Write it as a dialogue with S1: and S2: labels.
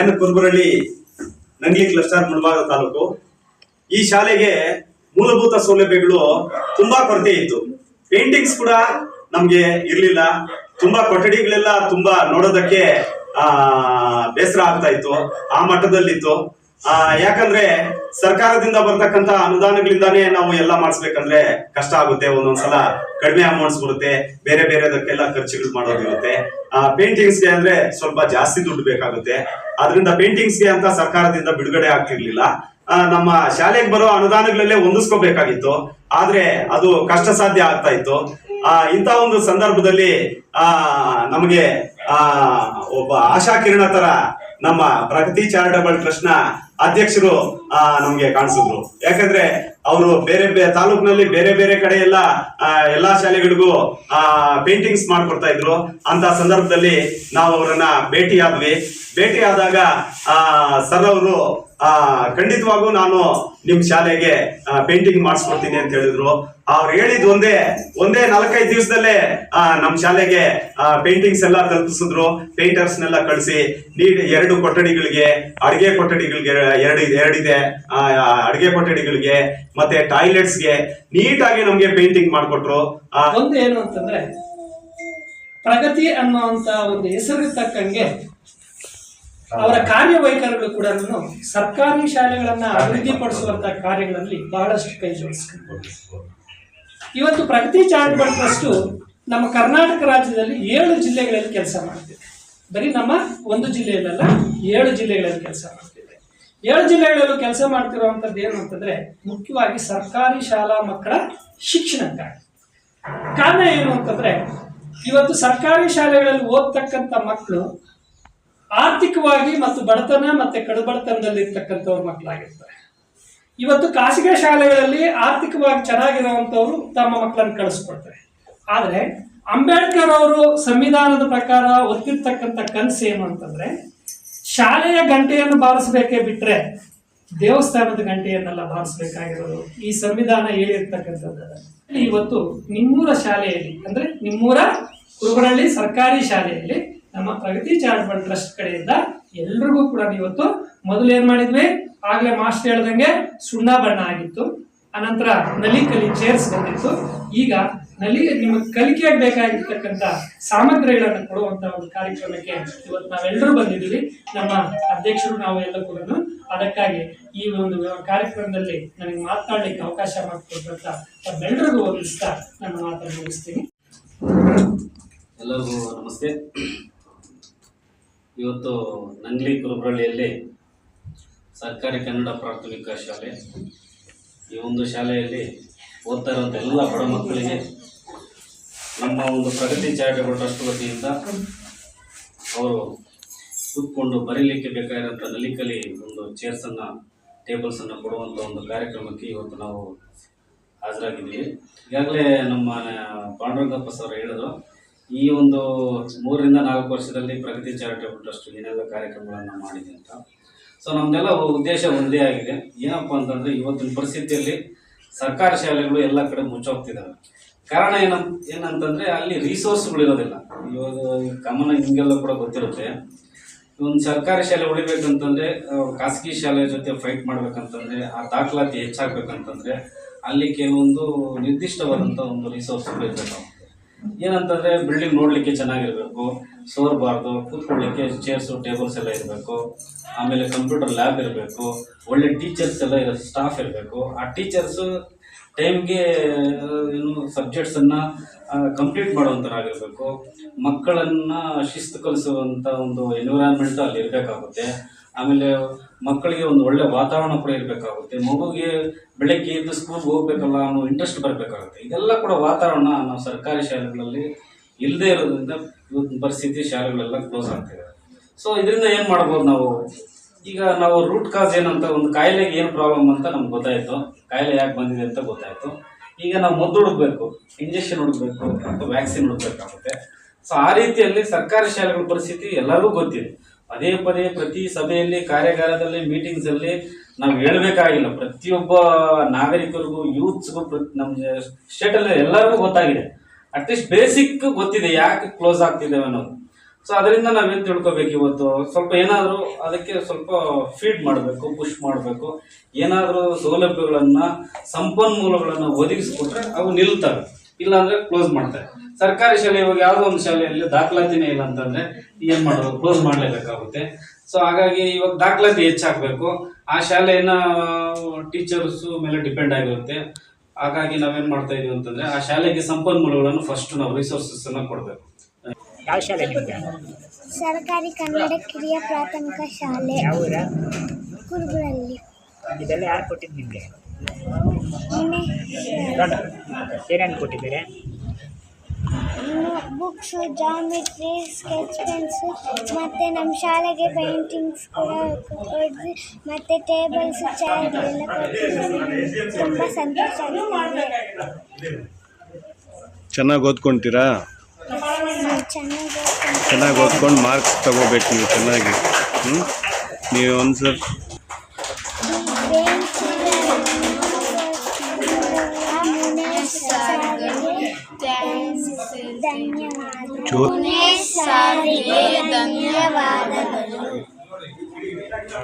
S1: N Kurubarahalli, Nangli cluster Mulbagal taluk. ಈ ಶಾಲೆಗೆ ಮೂಲಭೂತ ಸೌಲಭ್ಯಗಳು ತುಂಬಾ ಕೊರತೆ ಇತ್ತು. ಪೇಂಟಿಂಗ್ಸ್ ಕೂಡ ನಮ್ಗೆ ಇರ್ಲಿಲ್ಲ. ತುಂಬಾ ಕೊಠಡಿಗಳೆಲ್ಲ ತುಂಬಾ ನೋಡೋದಕ್ಕೆ, ಆ, ಬೇಸರ ಆಗ್ತಾ ಇತ್ತು. ಆ ಮಟ್ಟದಲ್ಲಿತ್ತು. ಯಾಕಂದ್ರೆ ಸರ್ಕಾರದಿಂದ ಬರ್ತಕ್ಕಂತ ಅನುದಾನಗಳಿಂದಾನೇ ನಾವು ಎಲ್ಲ ಮಾಡಿಸ್ಬೇಕಂದ್ರೆ ಕಷ್ಟ ಆಗುತ್ತೆ. ಒಂದೊಂದ್ಸಲ ಕಡಿಮೆ ಅಮೌಂಟ್ಸ್ ಬರುತ್ತೆ. ಬೇರೆ ಬೇರೆದಕ್ಕೆಲ್ಲ ಖರ್ಚುಗಳು ಮಾಡೋದಿರುತ್ತೆ. ಆ ಪೇಂಟಿಂಗ್ಸ್ಗೆ ಅಂದ್ರೆ ಸ್ವಲ್ಪ ಜಾಸ್ತಿ ದುಡ್ಡು ಬೇಕಾಗುತ್ತೆ. ಅದರಿಂದ ಪೇಂಟಿಂಗ್ಸ್ಗೆ ಅಂತ ಸರ್ಕಾರದಿಂದ ಬಿಡುಗಡೆ ಆಗ್ತಿರ್ಲಿಲ್ಲ. ಆ, ನಮ್ಮ ಶಾಲೆಗೆ ಬರೋ ಅನುದಾನಗಳಲ್ಲೇ ಹೊಂದಿಸ್ಕೋಬೇಕಾಗಿತ್ತು. ಆದ್ರೆ ಅದು ಕಷ್ಟ ಸಾಧ್ಯ ಆಗ್ತಾ ಇತ್ತು. ಆ ಇಂಥ ಒಂದು ಸಂದರ್ಭದಲ್ಲಿ ಆ ನಮಗೆ ಆ ಒಬ್ಬ ಆಶಾ ಕಿರಣ ತರ ನಮ್ಮ ಪ್ರಗತಿ ಚಾರಿಟಬಲ್ ಟ್ರಸ್ಟ್ನ ಅಧ್ಯಕ್ಷರು ನಮಗೆ ಕಾಣಿಸಿದ್ರು. ಯಾಕಂದ್ರೆ ಅವರು ಬೇರೆ ಬೇರೆ ತಾಲೂಕಿನಲ್ಲಿ ಬೇರೆ ಬೇರೆ ಕಡೆ ಎಲ್ಲ ಎಲ್ಲಾ ಶಾಲೆಗಳಿಗೂ ಪೇಂಟಿಂಗ್ಸ್ ಮಾಡ್ಕೊಡ್ತಾ ಇದ್ರು. ಅಂತ ಸಂದರ್ಭದಲ್ಲಿ ನಾವು ಅವರನ್ನ ಭೇಟಿ ಆದ್ವಿ ಭೇಟಿ ಆದಾಗ ಸರ್ ಅವರು ಖಂಡಿತವಾಗೂ ನಾನು ನಿಮ್ ಶಾಲೆಗೆ ಪೇಂಟಿಂಗ್ ಮಾಡಿಸ್ಕೊಡ್ತೀನಿ ಅಂತ ಹೇಳಿದ್ರು. ಅವ್ರು ಹೇಳಿದ್ ಒಂದೇ ಒಂದೇ ನಾಲ್ಕೈದು ದಿವಸದಲ್ಲೇ ಆ ನಮ್ ಶಾಲೆಗೆ ಪೇಂಟಿಂಗ್ಸ್ ಎಲ್ಲ ತಲುಪಿಸಿದ್ರು. ಪೇಂಟರ್ಸ್ ನೆಲ್ಲ ಕಳಿಸಿ ನೀಟ್ ಎರಡು ಕೊಠಡಿಗಳಿಗೆ ಅಡಿಗೆ ಕೊಠಡಿಗಳಿಗೆ ಎರಡು ಎರಡಿದೆ ಆ, ಅಡಿಗೆ ಕೊಠಡಿಗಳಿಗೆ ಮತ್ತೆ ಟಾಯ್ಲೆಟ್ಸ್ಗೆ ನೀಟಾಗಿ ನಮ್ಗೆ ಪೇಂಟಿಂಗ್ ಮಾಡಿಕೊಟ್ರು. ಆ,
S2: ಒಂದು ಏನು ಅಂತಂದ್ರೆ ಪ್ರಗತಿ ಅನ್ನುವಂತ ಒಂದು ಹೆಸರಿಗೆ ತಕ್ಕಂಗೆ ಅವರ ಕಾರ್ಯವೈಖರಿಗಳು ಕೂಡ ಸರ್ಕಾರಿ ಶಾಲೆಗಳನ್ನ ಅಭಿವೃದ್ಧಿಪಡಿಸುವಂತ ಕಾರ್ಯಗಳಲ್ಲಿ ಬಹಳಷ್ಟು ಕೈ ಜೋಡಿಸ್ಕೊಂಡು. ಇವತ್ತು ಪ್ರಗತಿ ಚಾರಿಟಬಲ್ ಟ್ರಸ್ಟ್ ನಮ್ಮ ಕರ್ನಾಟಕ ರಾಜ್ಯದಲ್ಲಿ ಏಳು ಜಿಲ್ಲೆಗಳಲ್ಲಿ ಕೆಲಸ ಮಾಡ್ತಿದೆ. ಬರೀ ನಮ್ಮ ಒಂದು ಜಿಲ್ಲೆಯಲ್ಲ ಏಳು ಜಿಲ್ಲೆಗಳಲ್ಲಿ ಕೆಲಸ ಮಾಡ್ತಿದೆ. ಏಳು ಜಿಲ್ಲೆಗಳಲ್ಲೂ ಕೆಲಸ ಮಾಡ್ತಿರುವಂತದ್ದು ಏನು ಅಂತಂದ್ರೆ ಮುಖ್ಯವಾಗಿ ಸರ್ಕಾರಿ ಶಾಲಾ ಮಕ್ಕಳ ಶಿಕ್ಷಣಕ್ಕಾಗಿ ಕಾರಣ ಏನು ಅಂತಂದ್ರೆ ಇವತ್ತು ಸರ್ಕಾರಿ ಶಾಲೆಗಳಲ್ಲಿ ಓದ್ತಕ್ಕಂಥ ಮಕ್ಕಳು ಆರ್ಥಿಕವಾಗಿ ಮತ್ತು ಬಡತನ ಮತ್ತೆ ಕಡುಬಡತನದಲ್ಲಿ ಇರ್ತಕ್ಕಂಥವ್ರ ಮಕ್ಕಳಾಗಿರ್ತಾರೆ ಇವತ್ತು ಖಾಸಗಿ ಶಾಲೆಗಳಲ್ಲಿ ಆರ್ಥಿಕವಾಗಿ ಚೆನ್ನಾಗಿರುವಂತವ್ರು ತಮ್ಮ ಮಕ್ಕಳನ್ನು ಕಳಿಸ್ಕೊಡ್ತಾರೆ. ಆದರೆ ಅಂಬೇಡ್ಕರ್ ಅವರು ಸಂವಿಧಾನದ ಪ್ರಕಾರ ಒತ್ತಿರ್ತಕ್ಕಂಥ ಕನಸು ಏನು ಅಂತಂದ್ರೆ, ಶಾಲೆಯ ಗಂಟೆಯನ್ನು ಬಾರಿಸಬೇಕೇ ಬಿಟ್ರೆ ದೇವಸ್ಥಾನದ ಗಂಟೆಯನ್ನೆಲ್ಲ ಬಾರಿಸಬೇಕಾಗಿರೋದು ಈ ಸಂವಿಧಾನ ಹೇಳಿರ್ತಕ್ಕಂಥದ್ದು. ಇವತ್ತು ನಿಮ್ಮೂರ ಶಾಲೆಯಲ್ಲಿ, ಅಂದ್ರೆ ನಿಮ್ಮೂರ ಕುರುಬರಳ್ಳಿ ಸರ್ಕಾರಿ ಶಾಲೆಯಲ್ಲಿ ನಮ್ಮ ಪ್ರಗತಿ ಚಾರಿಟಬಲ್ ಟ್ರಸ್ಟ್ ಕಡೆಯಿಂದ ಎಲ್ರಿಗೂ ಕೂಡ ಇವತ್ತು ಮೊದಲು ಏನ್ ಮಾಡಿದ್ವಿ? ಆಗ್ಲೇ ಮಾಸ್ಟರ್ ಹೇಳ್ದಂಗೆ ಸುಣ್ಣ ಬಣ್ಣ ಆಗಿತ್ತು. ಅನಂತರ ನಲಿಕಲಿ ಚೇರ್ಸ್ ಬಂದಿತ್ತು. ಈಗ ನಲಿ ನಿಮ್ಮ ಕಲಿಕೆಗೆ ಬೇಕಾಗಿರ್ತಕ್ಕಂಥ ಸಾಮಗ್ರಿಗಳನ್ನು ಕೊಡುವಂತ ಒಂದು ಕಾರ್ಯಕ್ರಮಕ್ಕೆ ಇವತ್ತು ನಾವೆಲ್ಲರೂ ಬಂದಿದ್ದೀವಿ. ನಮ್ಮ ಅಧ್ಯಕ್ಷರು ನಾವು ಎಲ್ಲ ಕೂಡ ಅದಕ್ಕಾಗಿ ಈ ಒಂದು ಕಾರ್ಯಕ್ರಮದಲ್ಲಿ ನನಗೆ ಮಾತನಾಡಲಿಕ್ಕೆ ಅವಕಾಶ ಮಾಡಿಕೊಟ್ಟಂತ ತಮ್ಮೆಲ್ಲರಿಗೂ ವಂದಿಸ್ತಾ ನನ್ನ ಮಾತನ್ನು ಮುಗಿಸ್ತೀನಿ.
S3: ಎಲ್ಲರಿಗೂ ನಮಸ್ತೆ. ಇವತ್ತು ನಂಗ್ಲಿ ಕುರುಬರಳ್ಳಿಯಲ್ಲಿ ಸರ್ಕಾರಿ ಕನ್ನಡ ಪ್ರಾಥಮಿಕ ಶಾಲೆ. ಈ ಒಂದು ಶಾಲೆಯಲ್ಲಿ ಓದ್ತಾ ಇರುವಂಥ ಎಲ್ಲ ಬಡ ಮಕ್ಕಳಿಗೆ ನಮ್ಮ ಒಂದು ಪ್ರಗತಿ ಚಾರಿಟಬಲ್ ಟ್ರಸ್ಟ್ ವತಿಯಿಂದ ಅವರು ಕೂತ್ಕೊಂಡು ಬರೀಲಿಕ್ಕೆ ಬೇಕಾಗಿರೋಂಥ ನಲಿಕಲಿ ಒಂದು ಚೇರ್ಸನ್ನು ಟೇಬಲ್ಸನ್ನು ಕೊಡುವಂಥ ಒಂದು ಕಾರ್ಯಕ್ರಮಕ್ಕೆ ಇವತ್ತು ನಾವು ಹಾಜರಾಗಿದ್ದೀವಿ. ಈಗಾಗಲೇ ನಮ್ಮ ಪಾಂಡುರಂಗಪ್ಪ ಸರ್ ಹೇಳಿದ್ರು ಈ ಒಂದು ಮೂರರಿಂದ ನಾಲ್ಕು ವರ್ಷದಲ್ಲಿ ಪ್ರಗತಿ ಚಾರಿಟೇಬಲ್ ಟ್ರಸ್ಟ್ ಏನೆಲ್ಲ ಕಾರ್ಯಕ್ರಮಗಳನ್ನು ಮಾಡಿದೆ ಅಂತ. ಸೊ ನಮ್ದೆಲ್ಲ ಉದ್ದೇಶ ಒಂದೇ ಆಗಿದೆ. ಏನಪ್ಪ ಅಂತಂದ್ರೆ ಇವತ್ತಿನ ಪರಿಸ್ಥಿತಿಯಲ್ಲಿ ಸರ್ಕಾರಿ ಶಾಲೆಗಳು ಎಲ್ಲ ಕಡೆ ಮುಚ್ಚೋಗ್ತಿದ್ದಾವೆ ಕಾರಣ ಏನ, ಏನಂತಂದ್ರೆ ಅಲ್ಲಿ ರಿಸೋರ್ಸ್ಗಳು ಇರೋದಿಲ್ಲ. ಇವಾಗ ಕಾಮನ್ ಹಿಂಗೆಲ್ಲ ಕೂಡ ಗೊತ್ತಿರುತ್ತೆ. ಒಂದು ಸರ್ಕಾರಿ ಶಾಲೆ ಉಳಿಬೇಕಂತಂದ್ರೆ ಖಾಸಗಿ ಶಾಲೆ ಜೊತೆ ಫೈಟ್ ಮಾಡ್ಬೇಕಂತಂದ್ರೆ, ಆ ದಾಖಲಾತಿ ಹೆಚ್ಚಾಗ್ಬೇಕಂತಂದ್ರೆ ಅಲ್ಲಿ ಕೆಲವೊಂದು ನಿರ್ದಿಷ್ಟವಾದಂಥ ಒಂದು ರಿಸೋರ್ಸ್ಗಳು ಇರಬೇಕಾಗುತ್ತೆ ಏನಂತಂದ್ರೆ ಬಿಲ್ಡಿಂಗ್ ನೋಡ್ಲಿಕ್ಕೆ ಚೆನ್ನಾಗಿರ್ಬೇಕು ಸೋರ್ಬಾರ್ದು ಕೂತ್ಕೊಳ್ಳಿಕ್ಕೆ ಚೇರ್ಸು ಟೇಬಲ್ಸ್ ಎಲ್ಲ ಇರಬೇಕು. ಆಮೇಲೆ ಕಂಪ್ಯೂಟರ್ ಲ್ಯಾಬ್ ಇರಬೇಕು. ಒಳ್ಳೆ ಟೀಚರ್ಸ್ ಎಲ್ಲ ಇರೋ ಸ್ಟಾಫ್ ಇರಬೇಕು. ಆ ಟೀಚರ್ಸು ಟೈಮ್ಗೆ ಏನು ಸಬ್ಜೆಕ್ಟ್ಸನ್ನು ಕಂಪ್ಲೀಟ್ ಮಾಡುವಂಥರಾಗಿರ್ಬೇಕು ಮಕ್ಕಳನ್ನ ಶಿಸ್ತು ಕಲಿಸುವಂಥ ಒಂದು ಎನ್ವಿರಾನ್ಮೆಂಟ್ ಅಲ್ಲಿ ಇರಬೇಕಾಗುತ್ತೆ. ಆಮೇಲೆ ಮಕ್ಕಳಿಗೆ ಒಂದು ಒಳ್ಳೆ ವಾತಾವರಣ ಕೂಡ ಇರಬೇಕಾಗುತ್ತೆ. ಮಗುಗೆ ಬೆಳಗ್ಗೆ ಎದ್ದು ಸ್ಕೂಲ್ಗೆ ಹೋಗ್ಬೇಕಲ್ಲ ಅನ್ನೋ ಇಂಟ್ರೆಸ್ಟ್ ಬರಬೇಕಾಗುತ್ತೆ. ಇದೆಲ್ಲ ಕೂಡ ವಾತಾವರಣ ನಾವು ಸರ್ಕಾರಿ ಶಾಲೆಗಳಲ್ಲಿ ಇಲ್ಲದೆ ಇರೋದ್ರಿಂದ ಇವತ್ತಿನ ಪರಿಸ್ಥಿತಿ ಶಾಲೆಗಳೆಲ್ಲ ಕ್ಲೋಸ್ ಆಗ್ತಿದೆ ಸೊ ಇದರಿಂದ ಏನು ಮಾಡ್ಬೋದು ನಾವು? ಈಗ ನಾವು ರೂಟ್ ಕಾಸ್ ಏನಂತ ಒಂದು ಕಾಯಿಲೆಗೆ ಏನು ಪ್ರಾಬ್ಲಮ್ ಅಂತ ನಮ್ಗೆ ಗೊತ್ತಾಯಿತು. ಕಾಯಿಲೆ ಯಾಕೆ ಬಂದಿದೆ ಅಂತ ಗೊತ್ತಾಯಿತು. ಈಗ ನಾವು ಮದ್ದು ಹುಡುಕ್ಬೇಕು ಇಂಜೆಕ್ಷನ್ ಹುಡುಕ್ಬೇಕು, ಅಥವಾ ವ್ಯಾಕ್ಸಿನ್ ಹುಡುಕ್ಬೇಕಾಗುತ್ತೆ. ಸೊ ಆ ರೀತಿಯಲ್ಲಿ ಸರ್ಕಾರಿ ಶಾಲೆಗಳ ಪರಿಸ್ಥಿತಿ ಎಲ್ಲರಿಗೂ ಗೊತ್ತಿದೆ. ಪದೇ ಪದೇ ಪ್ರತಿ ಸಭೆಯಲ್ಲಿ, ಕಾರ್ಯಾಗಾರದಲ್ಲಿ ಮೀಟಿಂಗ್ಸ್ ಅಲ್ಲಿ ನಾವು ಹೇಳಬೇಕಾಗಿಲ್ಲ. ಪ್ರತಿಯೊಬ್ಬ ನಾಗರಿಕರಿಗೂ ಯೂತ್ಸ್ಗೂ ನಮ್ಮ ಸ್ಟೇಟಲ್ಲಿ ಎಲ್ಲರಿಗೂ ಗೊತ್ತಾಗಿದೆ. ಅಟ್ಲೀಸ್ಟ್ ಬೇಸಿಕ್ ಗೊತ್ತಿದೆ ಯಾಕೆ ಕ್ಲೋಸ್ ಆಗ್ತಿದ್ದೇವೆ ಅನ್ನೋದು. ಸೊ ಅದರಿಂದ ನಾವೇನು ತಿಳ್ಕೊಬೇಕು ಇವತ್ತು? ಸ್ವಲ್ಪ ಏನಾದರೂ ಅದಕ್ಕೆ ಸ್ವಲ್ಪ ಫೀಡ್ ಮಾಡಬೇಕು ಪುಷ್ ಮಾಡಬೇಕು. ಏನಾದರೂ ಸೌಲಭ್ಯಗಳನ್ನು, ಸಂಪನ್ಮೂಲಗಳನ್ನ ಒದಗಿಸ್ಕೊಟ್ರೆ ಅವು ನಿಲ್ತವೆ. ಇಲ್ಲಾಂದ್ರೆ ಕ್ಲೋಸ್ ಮಾಡ್ತಾರೆ. ಸರ್ಕಾರಿ ಶಾಲೆ ಇವಾಗ ಯಾವುದೋ ಒಂದು ಶಾಲೆಯಲ್ಲಿ ದಾಖಲಾತಿನೇ ಇಲ್ಲ ಅಂತಂದ್ರೆ ಏನ್ ಮಾಡೋದು? ಕ್ಲೋಸ್ ಮಾಡಲೇಬೇಕಾಗುತ್ತೆ. ಸೊ ಹಾಗಾಗಿ ಇವಾಗ ದಾಖಲಾತಿ ಹೆಚ್ಚಾಗಬೇಕು. ಆ ಶಾಲೆಯನ್ನ ಟೀಚರ್ಸ್ ಮೇಲೆ ಡಿಪೆಂಡ್ ಆಗಿರುತ್ತೆ. ಹಾಗಾಗಿ ನಾವೇನ್ ಮಾಡ್ತಾ ಇದೀವಿ ಅಂತಂದ್ರೆ ಆ ಶಾಲೆಗೆ ಸಂಪನ್ಮೂಲಗಳನ್ನು ಫಸ್ಟ್ ನಾವು ರಿಸೋರ್ಸಸ್ ಅನ್ನ ಕೊಡಬೇಕು.
S4: ಯಾವ ಶಾಲೆ ನಿಮಗೆ?
S5: ಸರ್ಕಾರಿ ಕನ್ನಡ ಕಿರಿಯ ಪ್ರಾಥಮಿಕ ಶಾಲೆ.
S4: ಇದೆಲ್ಲ ಯಾರು ಕೊಟ್ಟಿದ್ದು ನಿಮಗೆ? ಏನೇನು ಕೊಟ್ಟಿದ್ದೀರಿ?
S5: ಬುಕ್ಸು ಜಾಮಿಟ್ರಿ ಸ್ಕೆಚ್ ಪೆನ್ಸು ಮತ್ತು ನಮ್ಮ ಶಾಲೆಗೆ ಪೇಂಟಿಂಗ್ಸ್ ಕೂಡ ಕೊಡಿಸಿ ಮತ್ತು ಟೇಬಲ್ಸು ಚೇರ್ ತುಂಬ ಸಂತೋಷ
S6: ಚೆನ್ನಾಗಿ ಓದ್ಕೊಂತೀರಾ?
S5: ಚೆನ್ನಾಗಿ
S6: ಚೆನ್ನಾಗಿ ಓದ್ಕೊಂಡು ಮಾರ್ಕ್ಸ್ ತಗೋಬೇಕು ನೀವು ಚೆನ್ನಾಗಿ. ಹ್ಞೂ ನೀವು ಒಂದು ಸಲ
S5: ಧನ್ಯವಾದ
S6: ಜೋ
S5: ಸಾರಿಗೆ ಧನ್ಯವಾದಗಳು